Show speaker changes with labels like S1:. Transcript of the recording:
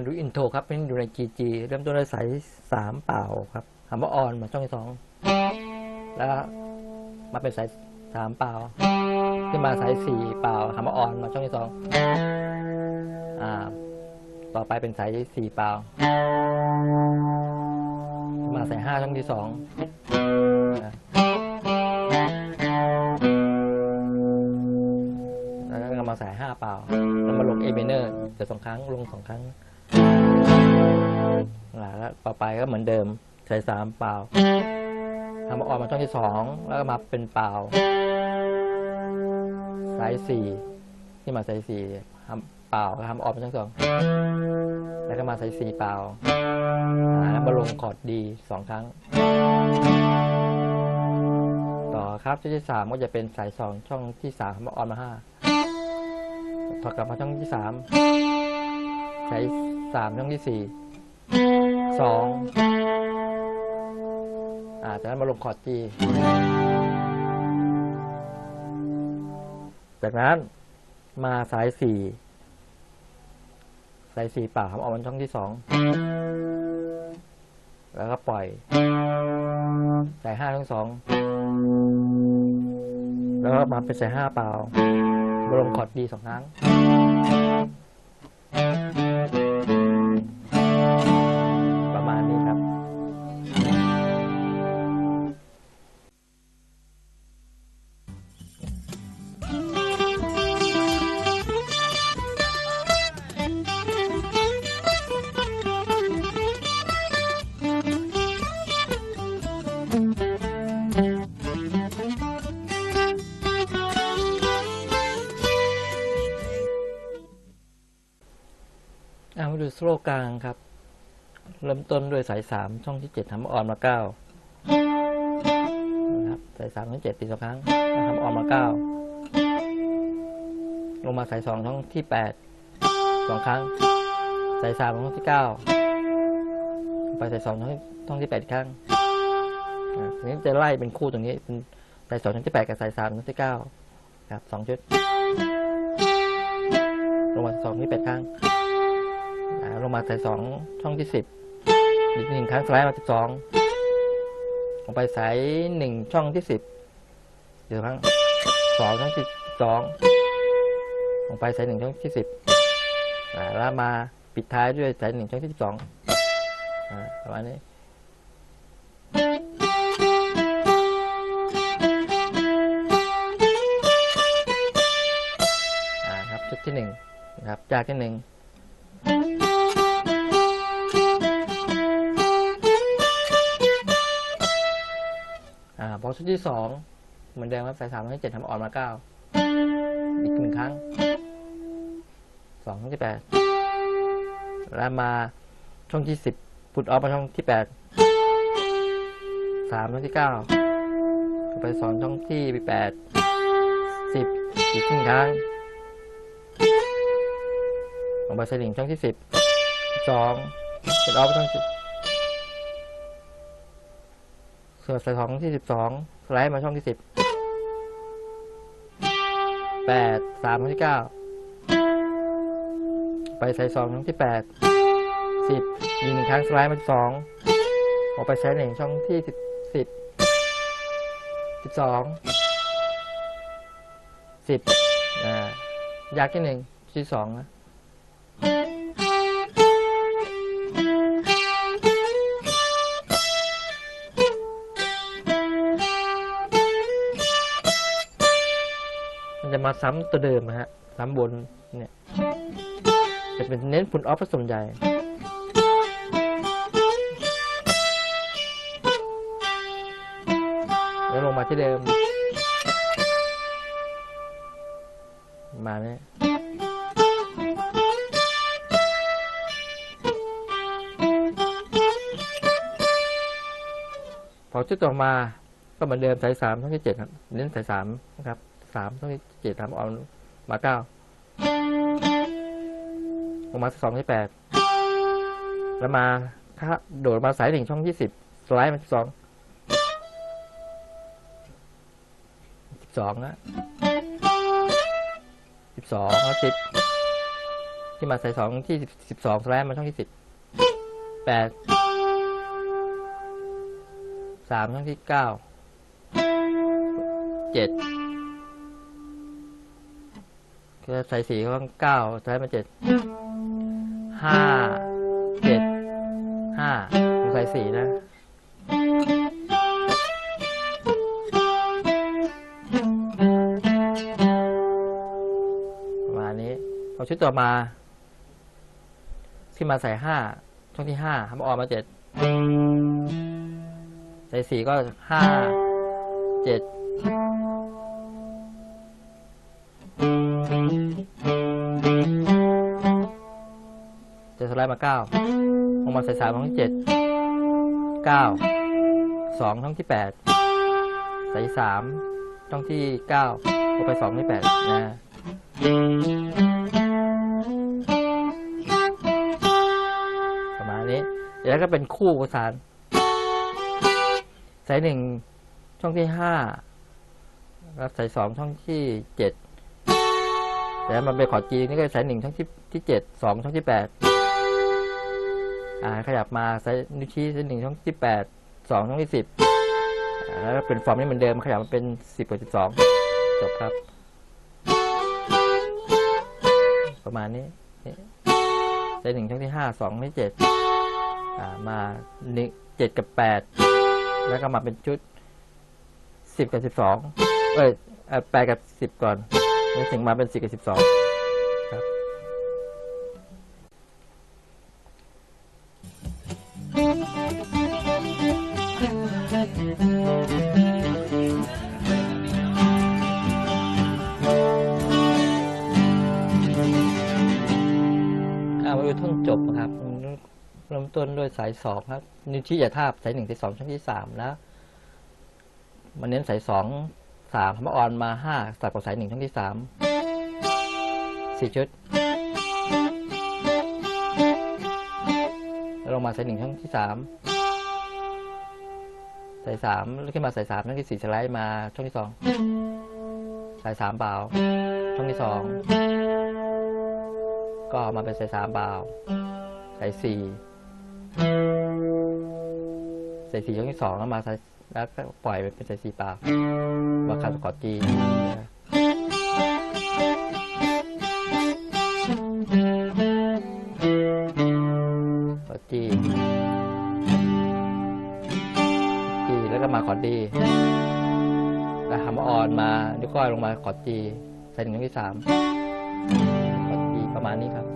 S1: มาดูอินโทรครับเป็นอยู่ใน GG เริ่มต้นด้วยสายสามเปล่าครับคำว่าออนมาช่องที่สองแล้วมาเป็นสายสามเปล่า ขึ้นมาสายสี่เปล่าคำว่าออนมาช่องที่สองอ่าต่อไปเป็นสายสี่เปล่า มาสายห้าช่องที่สองแล้วก็มาสายห้าเปล่าแล้วมาลงเอเมเนอร์จะสองครั้งลงสองครั้ง แล้วต่อไปก็เหมือนเดิมสายสามเปล่าทำออกมาช่องที่สองแล้วก็มาเป็นเปล่าสายสี่ที่มาสายสี่ทำเปล่าทำออกมาช่องสองแล้วก็มาสายสี่เปล่าแล้วมาลงคอร์ดดีสองครั้ง ต่อครับช่องที่สามก็จะเป็นสายสองช่องที่สามทำออนมาห้าถอดกลับมาช่องที่สามใช้สามช่องที่สี่ สองอ่าจากนั้นมาลงคอร์ดจีจากนั้นมาสายสี่สายสี่เปล่าครับออกมาช่องที่สองแล้วก็ปล่อย สายห้าช่องสองแล้วก็มาเป็นสายห้าเปล่ามาลงคอร์ดดีสองครั้ง โลว์กลางครับ เริ่มต้นด้วยสายสามช่องที่เจ็ดทำออนมาเก้านะครับสายสามช่องเจ็ดตีสองครั้งทำออนมาเก้าลงมาสายสองช่องที่แปดสองครั้ง สายสามช่องที่เก้าไปสายสองช่องช่องที่แปดอีกครั้งนี้จะไล่เป็นคู่ตรงนี้เป็นสายสองช่องที่แปดกับสายสามช่องที่เก้าครับสองชุดลงมาสองที่แปดครั้ง ลงมาสายสองช่องที่สิบอีกหนึ่งครั้งสไลด์มาสิบสองลงไปสายหนึ่งช่องที่สิบอีกครั้งสองช่องที่สองลงไปสายหนึ่งช่องที่สิบอ่าแล้วมาปิดท้ายด้วยสายหนึ่งช่องที่สิบสองประมาณนี้ครับชุดที่หนึ่งนะครับจากที่หนึ่ง พอชุดที่สองเหมือนเดิมครับสายสามช่องเจ็ดทำออนมาเก้าอีกหนึ่งครั้งสองช่องที่แปดแล้วมาช่องที่สิบพุดออฟมาช่องที่แปดสามช่องที่เก้าไปสองช่องที่แปดสิบอีกหนึ่งครั้งลงไปสลิงช่องที่สิบสองพุดออฟช่องสิบ ส่วนสายสองที่สิบสองสไลด์มาช่องที่สิบแปดสามที่เก้าไปใสายสองช่องที่แปดสิบยิงหนึ่งครั้งสไลด์มาที่สองออกไปสายหนึ่งช่องที่สิบสิบสิบสองสิบอ่ายากที่หนึ่งที่สองนะ มันจะมาซ้ำตัวเดิมนะฮะซ้ำบนเนี่ยจะเป็นเน้นผลออฟส่วนใหญ่แล้วลงมาที่เดิม มาเนี่ยพอชุดต่อมาก็เหมือนเดิมสายสามช่องที่เจ็ดครับ เน้นสายสามนะครับ สามช่องที่เจ็ดทำออนมาเก้าลงมาสองที่แปดแล้วมาถ้าโดดมาสายหนึ่งช่องที่สิบสไลด์มาสิบสองสิบสองนะสิบสองแล้วสิบที่มาใส่สองที่สิบสองสไลด์มาช่องที่สิบแปดสามช่องที่เก้าเจ็ด ก็ใส่สี่ก็ต้องเก้าสไลด์มาเจ็ดห้าเจ็ดห้าผมใส่สี่นะประมาณนี้พอชุดต่อมา ขึ้นมาใส่ห้าช่องที่ห้าทำออกมาเจ็ดใส่สี่ก็ห้าเจ็ด จะสไลด์มาเก้าลงมาใส่สามช่องที่เจ็ดเก้าสองช่องที่แปดใส่สามช่องที่เก้าลงไปสองที่แปดนะประมาณนี้เดี๋ยวก็เป็นคู่ประสานสายหนึ่งช่องที่ห้าแล้วสายสองช่องที่เจ็ด แล้วมันไปขอจีนี่ก็สายหนึ่งช่องที่ที่เจ็ดสองช่องที่แปดอ่าขยับมาสายนิ้วชี้สายหนึ่งช่องที่แปดสองช่องที่สิบแล้วเป็นฟอร์มนี้เหมือนเดิมขยับมาเป็นสิบกับสิบสองจบครับ ประมาณนี้นี่หนึ่งช่องที่ห้าสองที่เจ็ดอ่ามาหนึ่งเจ็ดกับแปดแล้วก็มาเป็นชุดสิบกับสิบสองเอ้ยเอ่อแปดกับสิบก่อน แล้วถึงมาเป็นสิบกับสิบสองครับอ่ามาดูท่อนจบนะครับเริ่มต้นด้วยสายสองครับนิ้วชี้อย่าทาบสายหนึ่งสายสองช่องที่สามแล้วมาเน้นสายสอง สามมาออนมาห้าสับกับสายหนึ่งช่องที่สามสี่ชุดแล้วลงมาสายหนึ่งช่องที่สามสายสามลขึ้นมาสายสามช่องที่สี่สไลด์มาช่องที่สองสายสามเบาช่องที่สองก็มาเป็นสายสามเบาสายสี่สายสี่ช่องที่สองแล้วมาสาย แล้วก็ปล่อยไปเป็นสายสี่เปล่ามาขัดกอดจีกอดจีจีแล้วก็มาขอดดีแล้วทำออนมานิ้วก้อยลงมาขอดีใส่หนึ่งช่องที่สามขอดีประมาณนี้ครับ